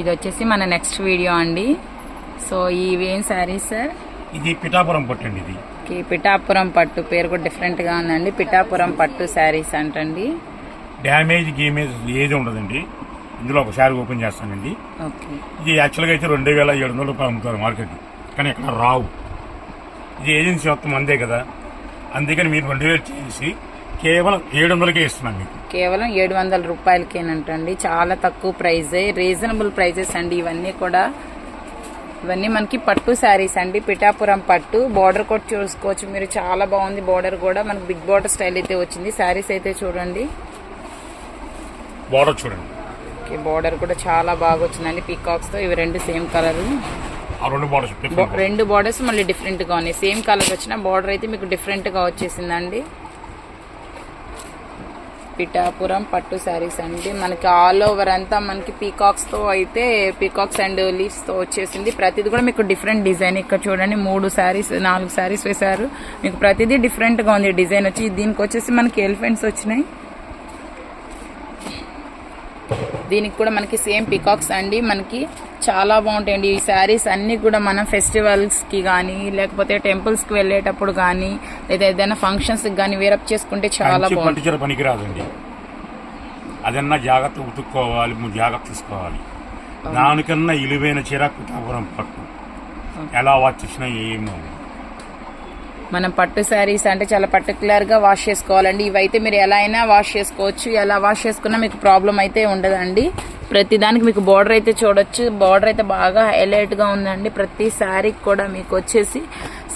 ఇది వచ్చేసి మన నెక్స్ట్ వీడియో అండి. సో ఇవేం శారీస్ సార్ ఇది పిఠాపురం పట్టండి ఇది. ఓకే పిఠాపురం పట్టు. పేరు కూడా డిఫరెంట్గా ఉందండి. పిఠాపురం పట్టు శారీస్ అంటండి. డ్యామేజ్ గేమేజ్ ఏది ఉండదండి. ఇందులో ఒక శారీ ఓపెన్ చేస్తానండి ఇది యాక్చువల్గా అయితే రెండు వేల ఏడు వందల రూపాయలు అమ్ముతారు మార్కెట్. కానీ ఇక్కడ రావు. ఇది ఏజెన్సీ మొత్తం అందే కదా. అందుకని మీరు రెండు వేలు చేసి కేవలం ఏడు వందలకే ఇస్తున్నాను మీకు. కేవలం ఏడు వందల రూపాయలకేనంటండి. చాలా తక్కువ ప్రైజే రీజనబుల్ ప్రైజెస్ అండి ఇవన్నీ కూడా. ఇవన్నీ మనకి పట్టు శారీస్ అండి. పిఠాపురం పట్టు బార్డర్ కూడా చూసుకోవచ్చు మీరు. చాలా బాగుంది బార్డర్ కూడా. మనకి బిగ్ బార్డర్ స్టైల్ అయితే వచ్చింది. శారీస్ అయితే చూడండి. బార్డర్ చూడండి. ఓకే బార్డర్ కూడా చాలా బాగా వచ్చిందండి. పీకాక్స్తో ఇవి రెండు సేమ్ కలర్. ఆ రెండు బార్డర్స్ రెండు బార్డర్స్ మళ్ళీ డిఫరెంట్గా ఉన్నాయి. సేమ్ కలర్ వచ్చిన బార్డర్ అయితే మీకు డిఫరెంట్గా వచ్చేసిందండి. పిఠాపురం పట్టు శారీస్ అండి. మనకి ఆల్ ఓవర్ అంతా మనకి పీకాక్స్తో అయితే పీకాక్స్ అండ్ లీవ్స్తో వచ్చేసింది. ప్రతిది కూడా మీకు డిఫరెంట్ డిజైన్ ఇక్కడ చూడండి మూడు శారీస్ నాలుగు శారీస్ వేశారు. మీకు ప్రతిదీ డిఫరెంట్గా ఉంది డిజైన్ వచ్చి. దీనికి వచ్చేసి మనకి ఎలిఫెంట్స్ వచ్చినాయి. దీనికి కూడా మనకి సేమ్ పికాక్స్ అండి. మనకి చాలా బాగుంటాయండి. ఈ శారీస్ అన్ని కూడా మనం ఫెస్టివల్స్కి కానీ లేకపోతే టెంపుల్స్కి వెళ్ళేటప్పుడు కానీ లేదా ఏదైనా ఫంక్షన్స్కి కానీ వేరప్ చేసుకుంటే చాలా బాగుంటుంది పనికిరాదండి. అదన్నా జాగ్రత్త ఉతుక్కోవాలి జాగ్రత్త తీసుకోవాలి. దానికన్నా ఇలువైన చీర పిఠాపురం పట్టు. ఎలా వాచ్ చేసినా ఏమో మనం పట్టు శారీస్ అంటే చాలా పర్టికులర్గా వాష్ చేసుకోవాలండి. ఇవైతే మీరు ఎలా అయినా వాష్ చేసుకోవచ్చు. ఎలా వాష్ చేసుకున్నా మీకు ప్రాబ్లం అయితే ఉండదండి. ప్రతి దానికి మీకు బార్డర్ అయితే చూడొచ్చు. బార్డర్ అయితే బాగా హైలైట్గా ఉందండి. ప్రతి శారీకి కూడా మీకు వచ్చేసి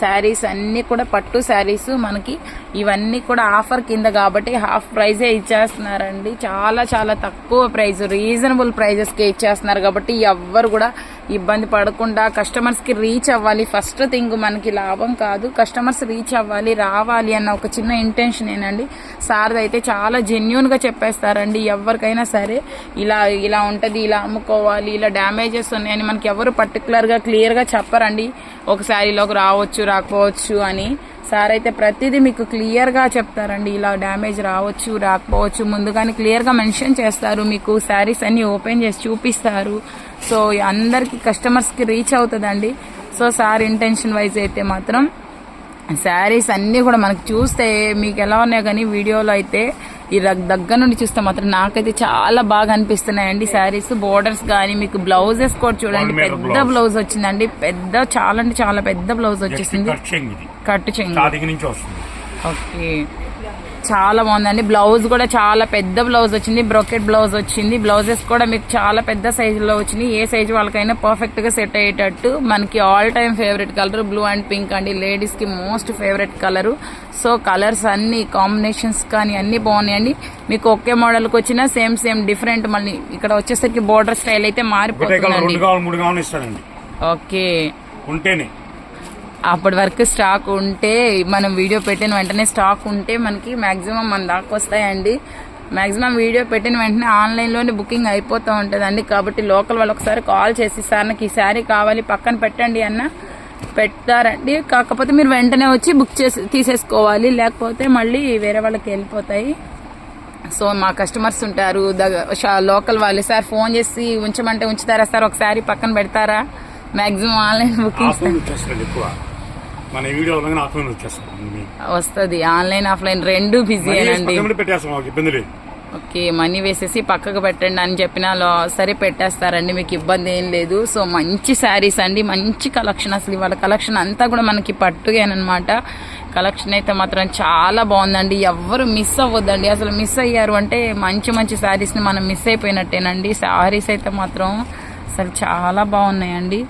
శారీస్ అన్నీ కూడా పట్టు శారీస్ మనకి ఇవన్నీ కూడా ఆఫర్ కింద కాబట్టి హాఫ్ ప్రైజే ఇచ్చేస్తున్నారండి. చాలా చాలా తక్కువ ప్రైస్ రీజనబుల్ ప్రైజెస్కే ఇచ్చేస్తున్నారు కాబట్టి ఎవ్వరు కూడా ఇబ్బంది పడకుండా కస్టమర్స్కి రీచ్ అవ్వాలి. ఫస్ట్ థింగ్ మనకి లాభం కాదు. కస్టమర్స్ రీచ్ అవ్వాలి రావాలి అన్న ఒక చిన్న ఇంటెన్షన్ ఏనండి. సార్ది అయితే చాలా జెన్యున్గా చెప్పేస్తారండి. ఎవరికైనా సరే ఇలా ఇలా ఉంటుంది ఇలా అమ్ముకోవాలి ఇలా డ్యామేజెస్ ఉన్నాయని మనకి ఎవరు పర్టికులర్గా క్లియర్గా చెప్పరండి. ఒకసారి ఇలాగ రావచ్చు రాకపోవచ్చు అని. సార్ అయితే ప్రతిదీ మీకు క్లియర్గా చెప్తారండి. ఇలా డ్యామేజ్ రావచ్చు రాకపోవచ్చు. ముందుగానే క్లియర్గా మెన్షన్ చేస్తారు. మీకు శారీస్ అన్ని ఓపెన్ చేసి చూపిస్తారు. సో అందరికి కస్టమర్స్కి రీచ్ అవుతుందండి. సో సార్ ఇంటెన్షన్ వైజ్ అయితే మాత్రం శారీస్ అన్నీ కూడా మనకు చూస్తే మీకు ఎలా ఉన్నాయో కానీ వీడియోలో అయితే ఈ దగ్గర నుండి చూస్తే మాత్రం నాకైతే చాలా బాగా అనిపిస్తున్నాయండి శారీస్. బోర్డర్స్ కానీ మీకు బ్లౌజెస్ కూడా చూడండి. పెద్ద. బ్లౌజ్ వచ్చిందండి. పెద్ద చాలా అంటే చాలా పెద్ద బ్లౌజ్ వచ్చేసింది. కట్టు చెంగు స్టార్టింగ్ నుంచి వస్తుంది. ఓకే. చాలా బాగుందండి. బ్లౌజ్ కూడా చాలా పెద్ద బ్లౌజ్ వచ్చింది. బ్రోకెట్ బ్లౌజ్ వచ్చింది. బ్లౌజెస్ కూడా మీకు చాలా పెద్ద సైజులో వచ్చినాయి. ఏ సైజు వాళ్ళకైనా పర్ఫెక్ట్గా సెట్ అయ్యేటట్టు మనకి all time favourite colour blue and pink అండి. లేడీస్కి most favourite colour. So colours అన్ని కాంబినేషన్స్ కానీ అన్ని బాగున్నాయండి. మీకు ఒకే మోడల్కి వచ్చినా సేమ్ సేమ్ డిఫరెంట్ మళ్ళీ ఇక్కడ వచ్చేసరికి బోర్డర్ స్టైల్ అయితే ఇస్తానండి. ఓకే. ఉంటేనే. అప్పటి వరకు స్టాక్ ఉంటే మనం వీడియో పెట్టిన వెంటనే స్టాక్ ఉంటే మనకి మ్యాక్సిమం మన దాకా వస్తాయండి. మ్యాక్సిమం వీడియో పెట్టిన వెంటనే ఆన్లైన్లోనే బుకింగ్ అయిపోతూ ఉంటుందండి. కాబట్టి లోకల్ వాళ్ళు ఒకసారి కాల్ చేసి సార్ నాకు ఈ శారీ కావాలి పక్కన పెట్టండి అన్న పెడతారండి. కాకపోతే మీరు వెంటనే వచ్చి బుక్ చేసి తీసేసుకోవాలి. లేకపోతే మళ్ళీ వేరే వాళ్ళకి వెళ్ళిపోతాయి. సో మా కస్టమర్స్ ఉంటారు. లోకల్ వాళ్ళు సార్ ఫోన్ చేసి ఉంచమంటే ఉంచుతారా? సార్ ఒకసారి పక్కన పెడతారా? మ్యాక్సిమం ఆన్లైన్ బుకింగ్ మన వీడియో ఆఫ్లైన్ వచ్చేస్తాం వస్తుంది. ఆన్లైన్ ఆఫ్లైన్ రెండు బిజీ అండి పెట్టేస్తాం ఇబ్బంది లేదు. ఓకే మనీ వేసేసి పక్కకు పెట్టండి అని చెప్పినా సరే పెట్టేస్తారండి మీకు ఇబ్బంది ఏం లేదు. సో మంచి శారీస్ అండి మంచి కలెక్షన్ అసలు ఇవాళ. కలెక్షన్ అంతా కూడా మనకి పట్టుగానమాట కలెక్షన్ అయితే మాత్రం చాలా బాగుందండి. ఎవ్వరు మిస్ అవ్వద్దండి. అసలు మిస్ అయ్యారు అంటే మంచి మంచి శారీస్ని మనం మిస్ అయిపోయినట్టేనండి. శారీస్ అయితే మాత్రం అసలు చాలా బాగున్నాయండి.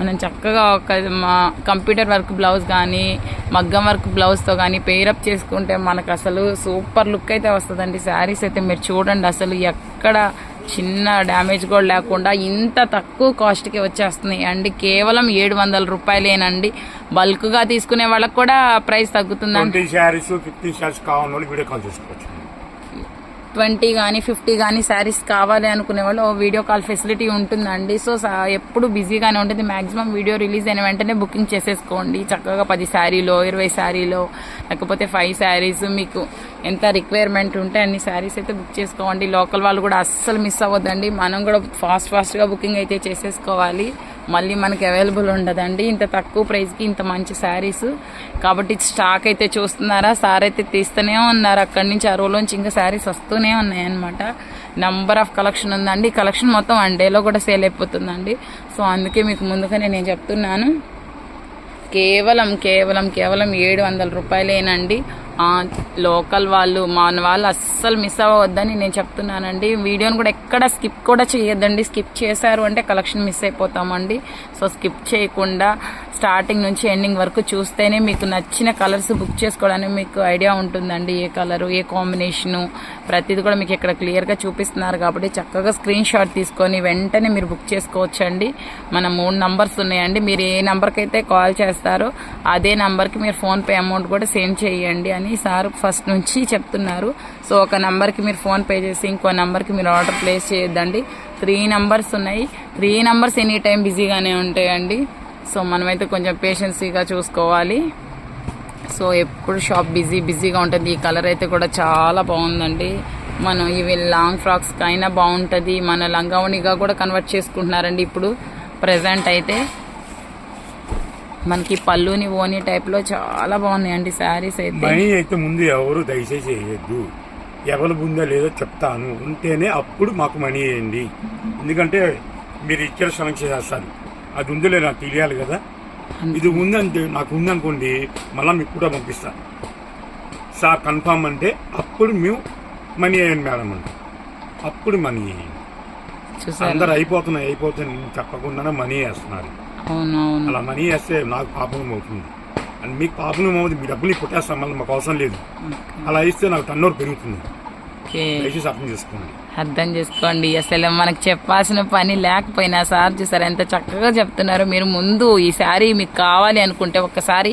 మనం చక్కగా ఒక మా కంప్యూటర్ వర్క్ బ్లౌజ్ కానీ మగ్గం వర్క్ బ్లౌజ్తో కానీ పేరప్ చేసుకుంటే మనకు అసలు సూపర్ లుక్ అయితే వస్తుందండి. శారీస్ అయితే మీరు చూడండి అసలు ఎక్కడ చిన్న డ్యామేజ్ కూడా లేకుండా ఇంత తక్కువ కాస్ట్కి వచ్చేస్తున్నాయి. అండి కేవలం ఏడు వందల రూపాయలేనండి. బల్క్గా తీసుకునే వాళ్ళకి కూడా ప్రైస్ తగ్గుతుందండి. శారీస్ ఫిఫ్టీన్ శారీస్ కావాలి వీడియో కాల్ చేసుకోవచ్చు. ట్వంటీ కానీ ఫిఫ్టీ కానీ శారీస్ కావాలి అనుకునే వాళ్ళు వీడియో కాల్ ఫెసిలిటీ ఉంటుందండి. సో ఎప్పుడు బిజీగానే ఉంటుంది. మ్యాక్సిమం వీడియో రిలీజ్ అయిన వెంటనే బుకింగ్ చేసేసుకోండి. చక్కగా పది శారీలో ఇరవై శారీలో లేకపోతే ఫైవ్ శారీస్ మీకు ఎంత రిక్వైర్మెంట్ ఉంటే అన్ని శారీస్ అయితే బుక్ చేసుకోండి. లోకల్ వాళ్ళు కూడా అస్సలు మిస్ అవ్వద్దండి. మనం కూడా ఫాస్ట్ ఫాస్ట్గా బుకింగ్ అయితే చేసేసుకోవాలి. మళ్ళీ మనకి అవైలబుల్ ఉండదండి. ఇంత తక్కువ ప్రైస్కి ఇంత మంచి శారీస్ కాబట్టి స్టాక్ అయితే చూస్తున్నారా? సార్ అయితే తీస్తూనే ఉన్నారు. అక్కడి నుంచి ఆ ఇంకా శారీస్ వస్తూనే ఉన్నాయన్నమాట. నంబర్ ఆఫ్ కలెక్షన్ ఉందండి. కలెక్షన్ మొత్తం వన్ డేలో కూడా సేల్ అయిపోతుందండి. సో అందుకే మీకు ముందుగానే నేను చెప్తున్నాను. కేవలం కేవలం కేవలం ఏడు వందల రూపాయలేనండి. లోకల్ వాళ్ళు మన వాళ్ళు అస్సలు మిస్ అవ్వద్దని నేను చెప్తున్నానండి. వీడియోని కూడా ఎక్కడ స్కిప్ కూడా చేయొద్దండి. స్కిప్ చేశారు అంటే కలెక్షన్ మిస్ అయిపోతామండి. సో స్కిప్ చేయకుండా స్టార్టింగ్ నుంచి ఎండింగ్ వరకు చూస్తేనే మీకు నచ్చిన కలర్స్ బుక్ చేసుకోవడానికి మీకు ఐడియా ఉంటుందండి. ఏ కలరు ఏ కాంబినేషను ప్రతిది కూడా మీకు ఇక్కడ క్లియర్గా చూపిస్తున్నారు కాబట్టి చక్కగా స్క్రీన్ షాట్ తీసుకొని వెంటనే మీరు బుక్ చేసుకోవచ్చండి. మన మూడు నంబర్స్ ఉన్నాయండి. మీరు ఏ నెంబర్కి అయితే కాల్ చేస్తారో అదే నెంబర్కి మీరు ఫోన్పే అమౌంట్ కూడా సెండ్ చేయండి అని సార్ ఫస్ట్ నుంచి చెప్తున్నారు. సో ఒక నెంబర్కి మీరు ఫోన్ పే చేసి ఇంకో నెంబర్కి మీరు ఆర్డర్ ప్లేస్ చేయొద్దండి. త్రీ నెంబర్స్ ఉన్నాయి. త్రీ నెంబర్స్ ఎనీ టైం బిజీగానే ఉంటాయండి. సో మనమైతే కొంచెం పేషెన్సీగా చూసుకోవాలి. సో ఎప్పుడు షాప్ బిజీ బిజీగా ఉంటుంది. ఈ కలర్ అయితే కూడా చాలా బాగుందండి. మనం ఇవి లాంగ్ ఫ్రాక్స్కి అయినా బాగుంటుంది. మన లంగావణిగా కూడా కన్వర్ట్ చేసుకుంటున్నారండి ఇప్పుడు. ప్రజెంట్ అయితే మనకి పళ్ళుని ఓని టైప్లో చాలా బాగున్నాయండి శారీస్ అయితే. మనీ అయితే ముందు ఎవరు దయచేసి వేయద్దు. ఎవరు ఉందో లేదో చెప్తాను. ఉంటేనే అప్పుడు మాకు మనీ వేయండి. ఎందుకంటే మీరు ఇచ్చిన సెలెక్ట్ చేసేస్తారు అది ఉందో లేదో నాకు తెలియాలి కదా. ఇది ఉందంటే నాకు ఉందనుకోండి మళ్ళీ మీకు కూడా పంపిస్తా. సార్ కన్ఫామ్ అంటే అప్పుడు మేము మనీ వేయండి మేడం అంటే. అప్పుడు మనీ వేయండి. అందరు అయిపోతున్నాయి అయిపోతున్నాయి. చెప్పకుండానే మనీ వేస్తున్నారు. అలా మనీ వేస్తే నాకు పాపం అవుతుంది అండ్ మీకు పాపం అవుతుంది మీ డబ్బులు కొట్టేస్తాం మళ్ళీ మాకు అవసరం లేదు. అలా ఇస్తే నాకు టన్నోర్ పెరుగుతుంది. దయచేసి అర్థం చేసుకోండి. అర్థం చేసుకోండి. అసలు మనకు చెప్పాల్సిన పని లేకపోయినా సార్ చూసారు ఎంత చక్కగా చెప్తున్నారు. మీరు ముందు ఈ శారీ మీకు కావాలి అనుకుంటే ఒక్కసారి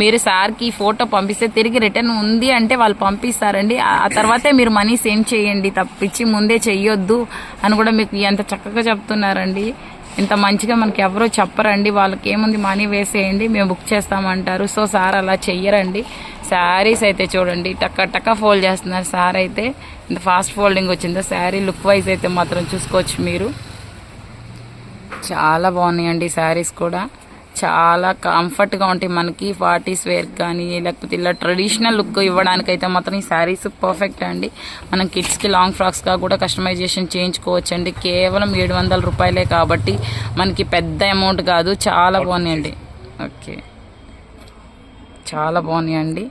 మీరు సార్కి ఫోటో పంపిస్తే తిరిగి రిటర్న్ ఉంది అంటే వాళ్ళు పంపిస్తారండి. ఆ ఆ తర్వాతే మీరు మనీ సెండ్ చేయండి. తప్పించి ముందే చెయ్యొద్దు అని కూడా మీకు ఎంత చక్కగా చెప్తున్నారండి. ఇంత మంచిగా మనకి ఎవరో చెప్పరండి వాళ్ళకి ఏముంది మనీ వేసేయండి మేము బుక్ చేస్తామంటారు. సో సార్ అలా చెయ్యరండి. శారీస్ అయితే చూడండి టక్క టక్క ఫోల్డ్ చేస్తున్నారు సార్ అయితే. ఇంత ఫాస్ట్ ఫోల్డింగ్ వచ్చిందో శారీ? లుక్ వైజ్ అయితే మాత్రం చూసుకోవచ్చు మీరు. చాలా బాగున్నాయండి శారీస్ కూడా. చాలా కంఫర్ట్గా ఉంటాయి. మనకి పార్టీస్ వేర్ కానీ లేకపోతే ఇలా ట్రెడిషనల్ లుక్ ఇవ్వడానికి అయితే మాత్రం ఈ శారీస్ పర్ఫెక్ట్ అండి. మనం కిడ్స్కి లాంగ్ ఫ్రాక్స్గా కూడా కస్టమైజేషన్ చేయించుకోవచ్చు అండి కేవలం ఏడు వందల రూపాయలే కాబట్టి మనకి పెద్ద అమౌంట్ కాదు. చాలా బాగున్నాయండి. ఓకే. చాలా బాగున్నాయండి.